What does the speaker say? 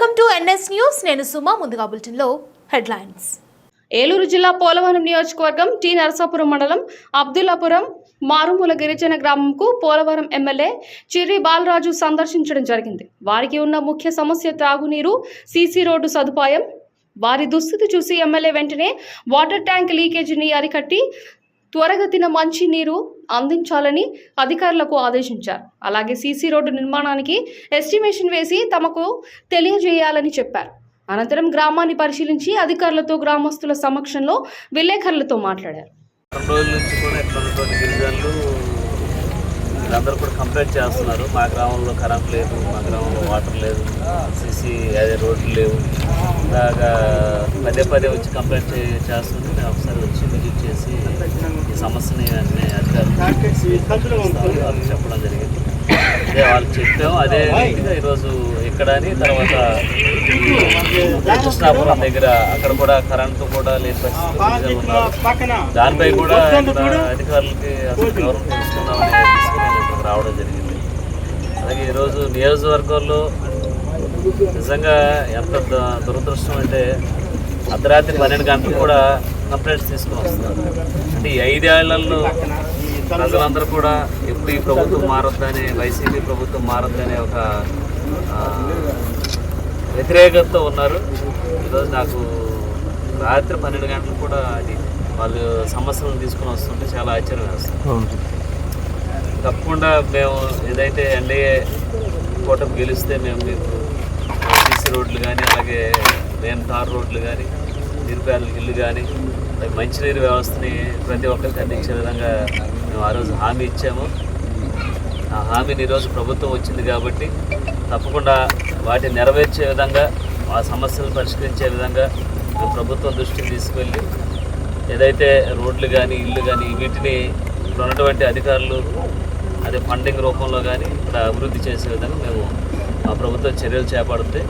Welcome to NS news. నేను సుమ ముందుగా బులెటిన్లో హెడ్లైన్స్. ఏలూరు జిల్లా పోలవరం నియోజకవర్గం టి నరసాపురం మండలం అబ్దుల్లాపురం మారుమూల గిరిజన గ్రామంకు పోలవరం ఎమ్మెల్యే చిర్రి బాలరాజు సందర్శించడం జరిగింది. వారికి ఉన్న ముఖ్య సమస్య త్రాగునీరు సీసీ రోడ్డు సదుపాయం. వారి దుస్థితి చూసి ఎమ్మెల్యే వెంటనే వాటర్ ట్యాంక్ లీకేజీని అరికట్టి త్వరగతిన మంచి నీరు అందించాలని అధికారులకు ఆదేశించారు. అలాగే సీసీ రోడ్డు నిర్మాణానికి ఎస్టిమేషన్ వేసి తమకు తెలియజేయాలని చెప్పారు. అనంతరం గ్రామాన్ని పరిశీలించి అధికారులతో గ్రామస్తుల సమక్షంలో విలేకరులతో మాట్లాడారు. అందరూ కూడా కంప్లైంట్ చేస్తున్నారు. మా గ్రామంలో కరెంట్ లేదు మా గ్రామంలో వాటర్ లేదు సీసీ అదే రోడ్లు లేవు. ఇలాగా పదే పదే వచ్చి కంప్లైంట్ చేస్తుంటే మేము ఒకసారి వచ్చి సమస్యని అన్ని అధికారులు వాళ్ళకి చెప్పడం జరిగింది. అదే వాళ్ళకి చెప్పాము. అదే రీతిగా ఈరోజు ఇక్కడ అని తర్వాత కృష్ణాపురం దగ్గర అక్కడ కూడా కరెంటు కూడా లేని పరిస్థితి ఉన్నారు దానిపై కూడా అధికారులకి అసలు గౌరవం తెలుసుకుందామని రావడం జరిగింది. అలాగే ఈరోజు నియోజకవర్గంలో నిజంగా ఎంత దు- దురదృష్టం అంటే అర్ధరాత్రి పన్నెండు గంటలు కూడా కంప్లైంట్స్ తీసుకుని వస్తున్నారు అంటే ఈ ఐదేళ్ళలో ప్రజలందరూ కూడా ఎప్పుడు ఈ ప్రభుత్వం మారొద్దని వైసీపీ ప్రభుత్వం మారొద్దని ఒక వ్యతిరేకతతో ఉన్నారు. ఈరోజు నాకు రాత్రి పన్నెండు గంటలు కూడా అది వాళ్ళు సమస్యలను తీసుకుని వస్తుంటే చాలా ఆశ్చర్యం వేస్తుంది. తప్పకుండా మేము ఏదైతే ఎన్డీఏ కూటమి గెలిస్తే మేము మీకు సీసీ రోడ్లు కానీ అలాగే మెయిన్ తార్ రోడ్లు కానీ నిరుపేదలకు ఇల్లు కానీ మంచినీరు వ్యవస్థని ప్రతి ఒక్కరికి అందించే విధంగా మేము ఆ రోజు హామీ ఇచ్చాము. ఆ హామీని ఈరోజు ప్రభుత్వం వచ్చింది కాబట్టి తప్పకుండా వాటిని నెరవేర్చే విధంగా ఆ సమస్యలు పరిష్కరించే విధంగా మేము ప్రభుత్వం దృష్టికి తీసుకువెళ్ళి ఏదైతే రోడ్లు కానీ ఇల్లు కానీ వీటిని ఇక్కడ ఉన్నటువంటి అధికారులు అదే ఫండింగ్ రూపంలో కానీ ఇక్కడ అభివృద్ధి చేసే విధంగా మేము మా ప్రభుత్వం చర్యలు చేపడితే